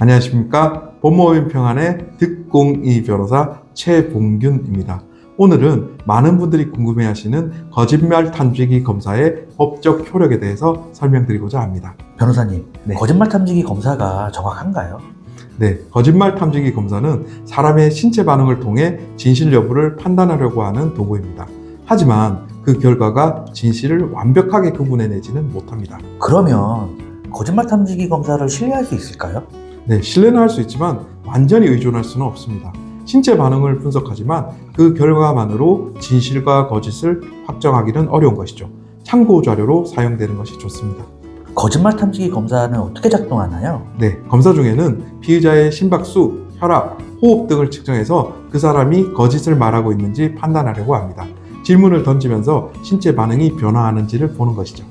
안녕하십니까. 법무법인 평안의 득공이 변호사 최봉균입니다. 오늘은 많은 분들이 궁금해하시는 거짓말 탐지기 검사의 법적 효력에 대해서 설명드리고자 합니다. 변호사님, 네. 거짓말 탐지기 검사가 정확한가요? 네, 거짓말 탐지기 검사는 사람의 신체 반응을 통해 진실 여부를 판단하려고 하는 도구입니다. 하지만 그 결과가 진실을 완벽하게 구분해내지는 못합니다. 그러면 거짓말 탐지기 검사를 신뢰할 수 있을까요? 네, 신뢰는 할 수 있지만 완전히 의존할 수는 없습니다. 신체 반응을 분석하지만 그 결과만으로 진실과 거짓을 확정하기는 어려운 것이죠. 참고 자료로 사용되는 것이 좋습니다. 거짓말 탐지기 검사는 어떻게 작동하나요? 네, 검사 중에는 피의자의 심박수, 혈압, 호흡 등을 측정해서 그 사람이 거짓을 말하고 있는지 판단하려고 합니다. 질문을 던지면서 신체 반응이 변화하는지를 보는 것이죠.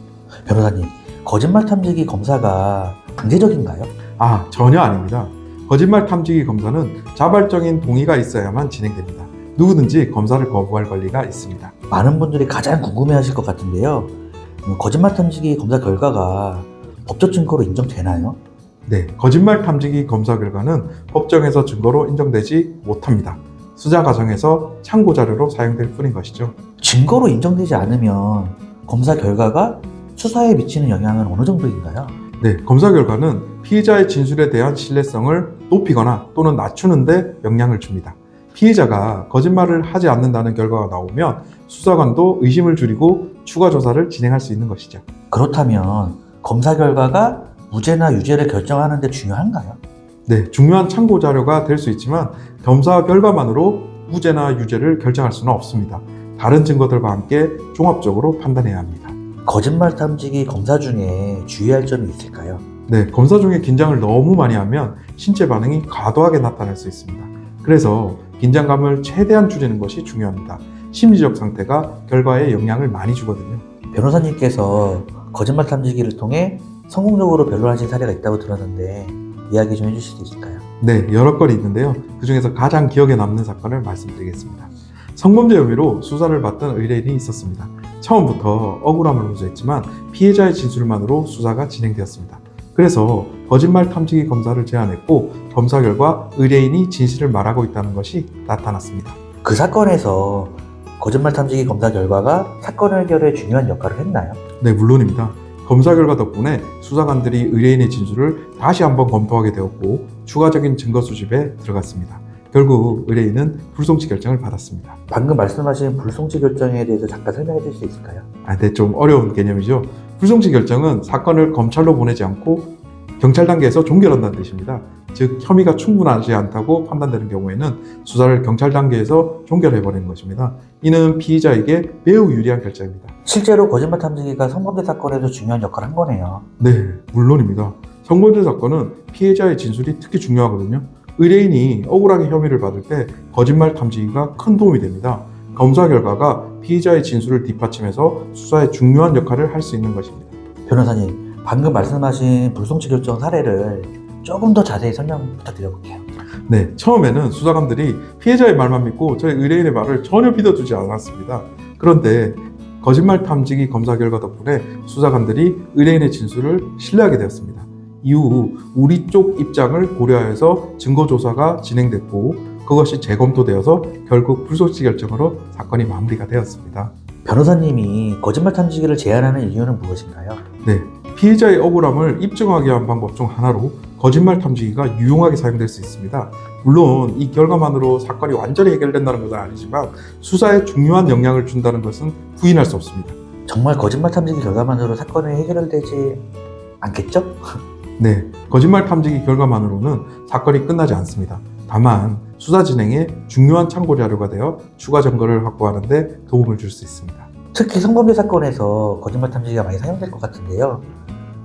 변호사님, 거짓말 탐지기 검사가 강제적인가요? 아, 전혀 아닙니다. 거짓말 탐지기 검사는 자발적인 동의가 있어야만 진행됩니다. 누구든지 검사를 거부할 권리가 있습니다. 많은 분들이 가장 궁금해하실 것 같은데요. 음, 거짓말 탐지기 검사 결과가 법적 증거로 인정되나요? 네, 거짓말 탐지기 검사 결과는 법정에서 증거로 인정되지 못합니다. 수사 과정에서 참고 자료로 사용될 뿐인 것이죠. 증거로 인정되지 않으면 검사 결과가 수사에 미치는 영향은 어느 정도인가요? 네, 검사 결과는 피의자의 진술에 대한 신뢰성을 높이거나 또는 낮추는데 영향을 줍니다. 피의자가 거짓말을 하지 않는다는 결과가 나오면 수사관도 의심을 줄이고 추가 조사를 진행할 수 있는 것이죠. 그렇다면 검사 결과가 무죄나 유죄를 결정하는 데 중요한가요? 네, 중요한 참고 자료가 될 수 있지만 검사 결과만으로 무죄나 유죄를 결정할 수는 없습니다. 다른 증거들과 함께 종합적으로 판단해야 합니다. 거짓말 탐지기 검사 중에 주의할 점이 있을까요? 네, 검사 중에 긴장을 너무 많이 하면 신체 반응이 과도하게 나타날 수 있습니다. 그래서 긴장감을 최대한 줄이는 것이 중요합니다. 심리적 상태가 결과에 영향을 많이 주거든요. 변호사님께서 거짓말 탐지기를 통해 성공적으로 변론하신 사례가 있다고 들었는데 이야기 좀 해주실 수 있을까요? 네, 여러 건이 있는데요. 그 중에서 가장 기억에 남는 사건을 말씀드리겠습니다. 성범죄 혐의로 수사를 받던 의뢰인이 있었습니다. 처음부터 억울함을 호소했지만 피해자의 진술만으로 수사가 진행되었습니다. 그래서 거짓말 탐지기 검사를 제안했고 검사 결과 의뢰인이 진실을 말하고 있다는 것이 나타났습니다. 그 사건에서 거짓말 탐지기 검사 결과가 사건 해결에 중요한 역할을 했나요? 네, 물론입니다. 검사 결과 덕분에 수사관들이 의뢰인의 진술을 다시 한번 검토하게 되었고 추가적인 증거 수집에 들어갔습니다. 결국 의뢰인은 불송치 결정을 받았습니다. 방금 말씀하신 불송치 결정에 대해서 잠깐 설명해 줄 수 있을까요? 아, 네, 좀 어려운 개념이죠. 불송치 결정은 사건을 검찰로 보내지 않고 경찰 단계에서 종결한다는 뜻입니다. 즉 혐의가 충분하지 않다고 판단되는 경우에는 수사를 경찰 단계에서 종결해 버리는 것입니다. 이는 피의자에게 매우 유리한 결정입니다. 실제로 거짓말 탐지기가 성범죄 사건에서 중요한 역할을 한 거네요. 네, 물론입니다. 성범죄 사건은 피해자의 진술이 특히 중요하거든요. 의뢰인이 억울하게 혐의를 받을 때 거짓말 탐지기가 큰 도움이 됩니다. 검사 결과가 피의자의 진술을 뒷받침해서 수사에 중요한 역할을 할 수 있는 것입니다. 변호사님, 방금 말씀하신 불송치 결정 사례를 조금 더 자세히 설명 부탁드려볼게요. 네, 처음에는 수사관들이 피해자의 말만 믿고 저희 의뢰인의 말을 전혀 믿어주지 않았습니다. 그런데 거짓말 탐지기 검사 결과 덕분에 수사관들이 의뢰인의 진술을 신뢰하게 되었습니다. 이후 우리 쪽 입장을 고려해서 증거 조사가 진행됐고 그것이 재검토되어서 결국 불소치 결정으로 사건이 마무리가 되었습니다. 변호사님이 거짓말 탐지기를 제안하는 이유는 무엇인가요? 네, 피해자의 억울함을 입증하기 위한 방법 중 하나로 거짓말 탐지기가 유용하게 사용될 수 있습니다. 물론 이 결과만으로 사건이 완전히 해결된다는 것은 아니지만 수사에 중요한 영향을 준다는 것은 부인할 수 없습니다. 정말 거짓말 탐지기 결과만으로 사건이 해결되지 않겠죠? 네, 거짓말 탐지기 결과만으로는 사건이 끝나지 않습니다. 다만 수사 진행에 중요한 참고 자료가 되어 추가 증거를 확보하는 데 도움을 줄 수 있습니다. 특히 성범죄 사건에서 거짓말 탐지기가 많이 사용될 것 같은데요.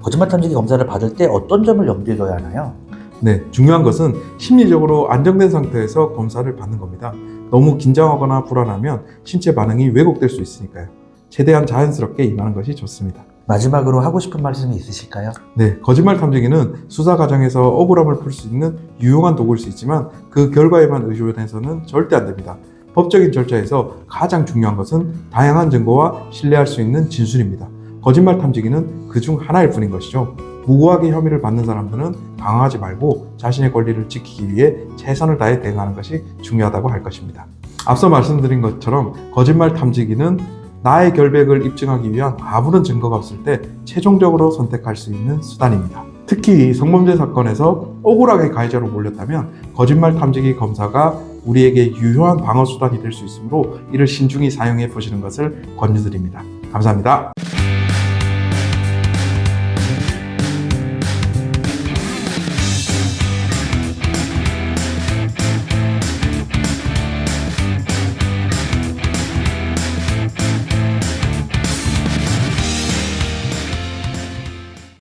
거짓말 탐지기 검사를 받을 때 어떤 점을 염두에 둬야 하나요? 네, 중요한 것은 심리적으로 안정된 상태에서 검사를 받는 겁니다. 너무 긴장하거나 불안하면 신체 반응이 왜곡될 수 있으니까요. 최대한 자연스럽게 임하는 것이 좋습니다. 마지막으로 하고 싶은 말씀이 있으실까요? 네, 거짓말 탐지기는 수사 과정에서 억울함을 풀 수 있는 유용한 도구일 수 있지만 그 결과에만 의존해서는 절대 안 됩니다. 법적인 절차에서 가장 중요한 것은 다양한 증거와 신뢰할 수 있는 진술입니다. 거짓말 탐지기는 그 중 하나일 뿐인 것이죠. 무고하게 혐의를 받는 사람들은 방어하지 말고 자신의 권리를 지키기 위해 최선을 다해 대응하는 것이 중요하다고 할 것입니다. 앞서 말씀드린 것처럼 거짓말 탐지기는 나의 결백을 입증하기 위한 아무런 증거가 없을 때 최종적으로 선택할 수 있는 수단입니다. 특히 성범죄 사건에서 억울하게 가해자로 몰렸다면 거짓말 탐지기 검사가 우리에게 유효한 방어 수단이 될 수 있으므로 이를 신중히 사용해 보시는 것을 권유드립니다. 감사합니다.